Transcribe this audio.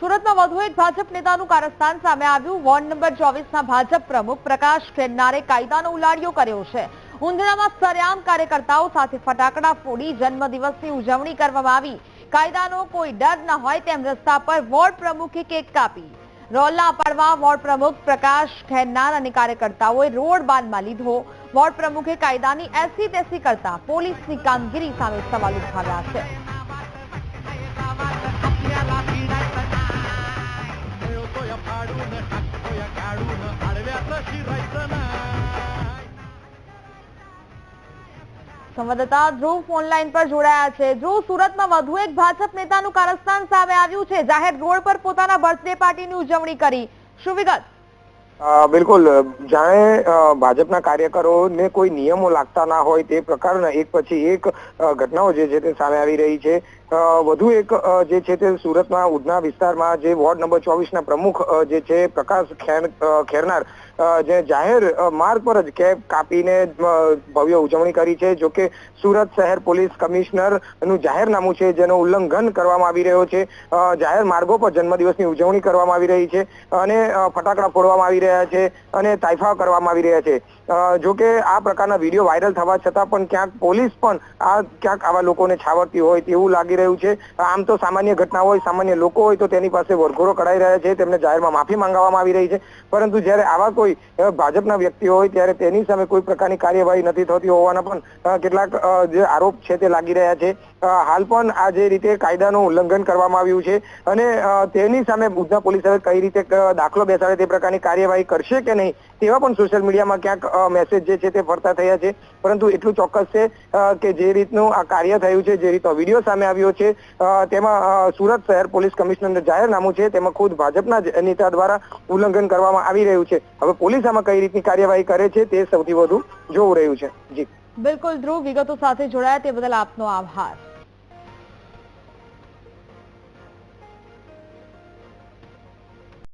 સુરતમાં વધુ એક ભાજપ નેતાનું કારસ્તાન સામે આવ્યું. વોર્ડ નંબર ચોવીસના ભાજપ પ્રમુખ પ્રકાશ ખેરનારે કાયદાનો ઉલાડિયો કર્યો છે. ઊંધણામાં સરેઆમ કાર્યકર્તાઓ સાથે ફટાકડા ફોડી જન્મદિવસની ઉજવણી કરવામાં આવી. કાયદાનો કોઈ ડર ન હોય તેમ રસ્તા પર વોર્ડ પ્રમુખે કેક કાપી. રોલના પાડવા વોર્ડ પ્રમુખ પ્રકાશ ખેરનાર અને કાર્યકર્તાઓએ રોડ બાંધમાં લીધો. વોર્ડ પ્રમુખે કાયદાની એસી તેસી કરતા પોલીસની કામગીરી સામે સવાલ ઉઠાવ્યા છે. સંવાદદાતા ધ્રુવ ફોનલાઈન પર જોડાયા છે. ધ્રુવ, સુરતમાં વધુ એક ભાજપ નેતાનું કારસ્તાન સામે આવ્યું છે. જાહેર રોડ પર પોતાના બર્થડે પાર્ટીની ઉજવણી કરી. શું વિગત? બિલકુલ. જાણે ભાજપના કાર્યકરોને કોઈ નિયમો લાગતા ના હોય તે પ્રકારના એક પછી એક ઘટનાઓ જે છે તે સામે આવી રહી છે. વધુ એક જે છે તે સુરતના ઉધના વિસ્તારમાં જે વોર્ડ નંબર ચોવીસ ના પ્રમુખ જે છે પ્રકાશ ખેરનાર જે જાહેર માર્ગ પર જ કેબ કાપીને ભવ્ય ઉજવણી કરી છે. જો કે સુરત શહેર પોલીસ કમિશનરનું જાહેરનામું છે જેનો ઉલ્લંઘન કરવામાં આવી રહ્યો છે. જાહેર માર્ગો પર જન્મદિવસની ઉજવણી કરવામાં આવી રહી છે અને ફટાકડા ફોડવામાં આવી રહ્યા છે અને તાઇફા કરવામાં આવી રહ્યા છે. જો કે આ પ્રકારના વીડિયો વાયરલ થવા છતાં પણ ક્યાંક પોલીસ પણ આ ક્યાંક આવા લોકોને છાવરતી હોય તેવું લાગી રહ્યું છે. આમ તો સામાન્ય ઘટના હોય, સામાન્ય લોકો હોય તો તેની પાસે વરઘોડો કઢાઈ રહ્યા છે, તેમને જાહેરમાં માફી માંગવામાં આવી રહી છે. પરંતુ જ્યારે આવા કોઈ ભાજપના વ્યક્તિઓ હોય ત્યારે તેની સામે કોઈ પ્રકારની કાર્યવાહી નથી થતી હોવાના પણ કેટલાક જે આરોપ છે તે લાગી રહ્યા છે. હાલ પણ આ જે રીતે કાયદાનું ઉલ્લંઘન કરવામાં આવ્યું છે અને તેની સામે ઉધના પોલીસ કઈ રીતે દાખલો બેસાડે તે પ્રકારની કાર્યવાહી કરશે કે નહીં, તેવા પણ સોશિયલ મીડિયામાં ક્યાંક મેસેજ જે છે તે ફરતા થયા છે. પરંતુ એટલું ચોક્કસ છે કે જે રીતનું આ કાર્ય થયું છે, જે રીતનો વીડિયો સામે આવ્યો છે તેમાં સુરત શહેર પોલીસ કમિશનરનું જાહેરનામું છે, તેમાં ખુદ ભાજપના નેતા દ્વારા ઉલ્લંઘન કરવામાં આવી રહ્યું છે. હવે પોલીસ આમાં કઈ રીતની કાર્યવાહી કરે છે તે સૌથી વધુ જોવું રહ્યું છે. જી. બિલકુલ ધ્રુવ, વિગતો સાથે જોડાયા તે બદલ આપનો આભાર.